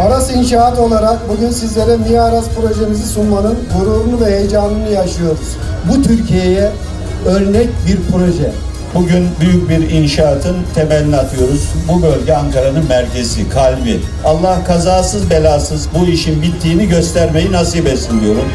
Aras İnşaat olarak bugün sizlere Miaras projemizi sunmanın gururunu ve heyecanını yaşıyoruz. Bu Türkiye'ye örnek bir proje. Bugün büyük bir inşaatın temelini atıyoruz. Bu bölge Ankara'nın merkezi, kalbi. Allah kazasız belasız bu işin bittiğini göstermeyi nasip etsin diyorum.